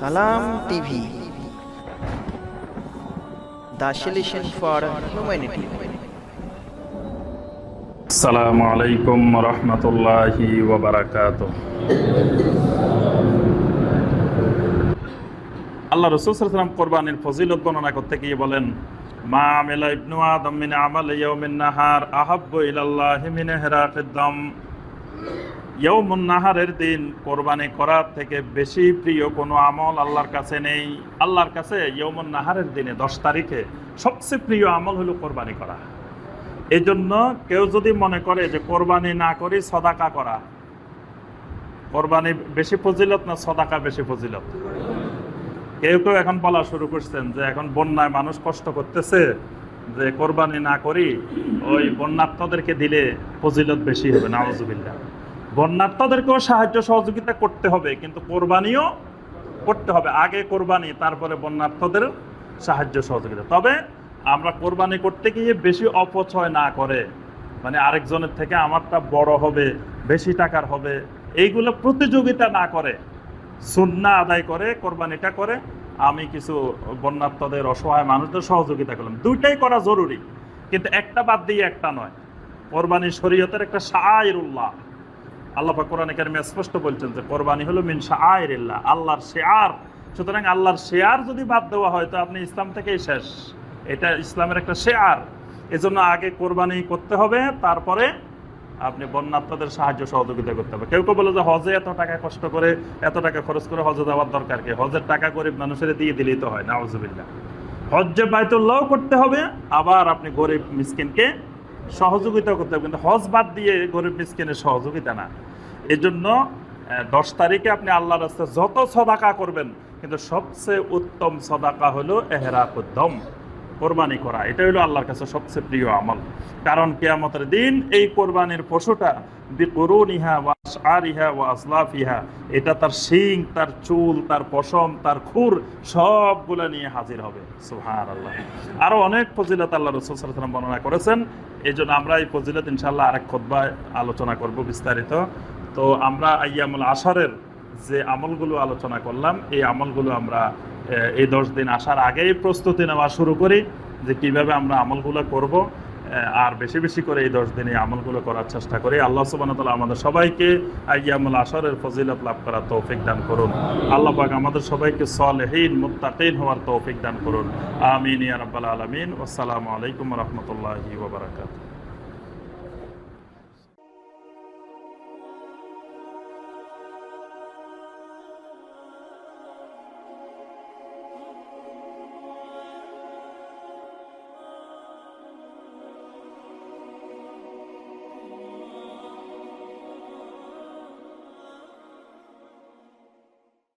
সালাম TV. For humanity. আসসালামু আলাইকুম আল্লাহ রসুল সাল্লাম কোরবানির ফজিলত বর্ণনা করতে গিয়ে বলেন, মা আমিলা ইবনু আদম মিন আমাল ইয়াউমিন নাহার আহাব্বু ইলাল্লাহি মিন ইহরাকিদ দাম নাহারের দিন কোরবানি করার থেকে বেশি প্রিয় কোনো আমল আল্লাহর কাছে নেই। আল্লাহর কাছে ইয়াউমুন নাহারের দিনে দশ তারিখে সবচেয়ে প্রিয় আমল হলো কোরবানি করা। এই জন্য কেউ যদি মনে করে যে কোরবানি না করি সদাকা করা। কোরবানি বেশি ফজিলত না সদাকা বেশি ফজিলত? কেউ কেউ এখন বলা শুরু করছেন যে এখন বন্যায় মানুষ কষ্ট করতেছে যে কোরবানি না করি, ওই বন্যার্থদেরকে দিলে ফজিলত বেশি হবে নাওজুবিল্লাহ বন্যার্থদেরকেও সাহায্য সহযোগিতা করতে হবে, কিন্তু কোরবানিও করতে হবে। আগে কোরবানি, তারপরে বন্যার্থদের সাহায্য সহযোগিতা। তবে আমরা কোরবানি করতে গিয়ে বেশি অপচয় না করে মানে আরেকজনের থেকে আমারটা বড় হবে, বেশি টাকার হবে, এইগুলো প্রতিযোগিতা না করে, সুন্না আদায় করে, কোরবানিটা করে, আমি কিছু বন্যার্থদের অসহায় মানুষদের সহযোগিতা করলাম। দুইটাই করা জরুরি, কিন্তু একটা বাদ দিয়ে একটা নয়। কোরবানি শরীয়তের একটা শায়রুল্লাহ। আল্লাহ কোরআনে কারিমে স্পষ্ট বলছেন যে কোরবানি হলো মিন শায়রিল্লাহ আল্লাহর শেয়ার। সুতরাং আল্লাহর শেয়ার যদি বাদ দেওয়া হয় তো আপনি ইসলাম থেকেই শেষ। এটা ইসলামের একটা শেয়ার। এজন্য আগে কোরবানি করতে হবে, তারপরে আপনি বন্যাত্মদের সাহায্য সহযোগিতা করতে হবে। কেউ কেউ বলে যে হজে এত টাকা কষ্ট করে, এত টাকা খরচ করে হজে যাওয়ার দরকার কি? হজের টাকা গরিব মানুষের দিয়ে দিলেই তো হয়, নাউজুবিল্লাহ। হজ্জে বাইতুল্লাহ করতে হবে, আবার আপনি গরিব, মিসকিনকে সহযোগিতা করতে হবে, কিন্তু হজ বাদ দিয়ে গরিব মিসকিনের সহযোগিতা না। এই জন্য দশ তারিখে আপনি আল্লাহ রাস্তায় যত সদাকা করবেন, কিন্তু সবচেয়ে উত্তম সদাকা হলো এহরাকুদ্দম কোরবানি করা এটা হলো আল্লাহর কাছে সবচেয়ে প্রিয় আমল। কারণ কেয়ামতের দিন এই কোরবানির পশুটা, বিকরুনিহা ওয়াস আরিহা ওয়া আসলাফিহা, এটা তার শিং, তার চুল, তার পশম, তার খুর সবগুলো নিয়ে হাজির হবে। সুহার আল্লাহ আরও অনেক ফজিলত আল্লাহ রসুল সাল্লাম বর্ণনা করেছেন। এই জন্য আমরা এই ফজিলত ইনশাল্লাহ আরেক খোদ্বায় আলোচনা করব বিস্তারিত। তো আমরা আইয়ামুল আশারের যে আমলগুলো আলোচনা করলাম, এই আমলগুলো আমরা এই দশ দিন আসার আগেই প্রস্তুতি নেওয়া শুরু করি যে কীভাবে আমরা আমলগুলো করব। আর বেশি বেশি করে এই দশ দিনে আমলগুলো করার চেষ্টা করি। আল্লাহ সুবাহ তালা আমাদের সবাইকে আইয়ামুল আসরের ফজিলত লাভ করার তৌফিক দান করুন। আল্লাহ পাক আমাদের সবাইকে সলেহীন, মুত্তাকিন হওয়ার তৌফিক দান করুন। আমিন ইয়া রাব্বাল আলামিন। আসসালামু আলাইকুম রহমতুল্লাহি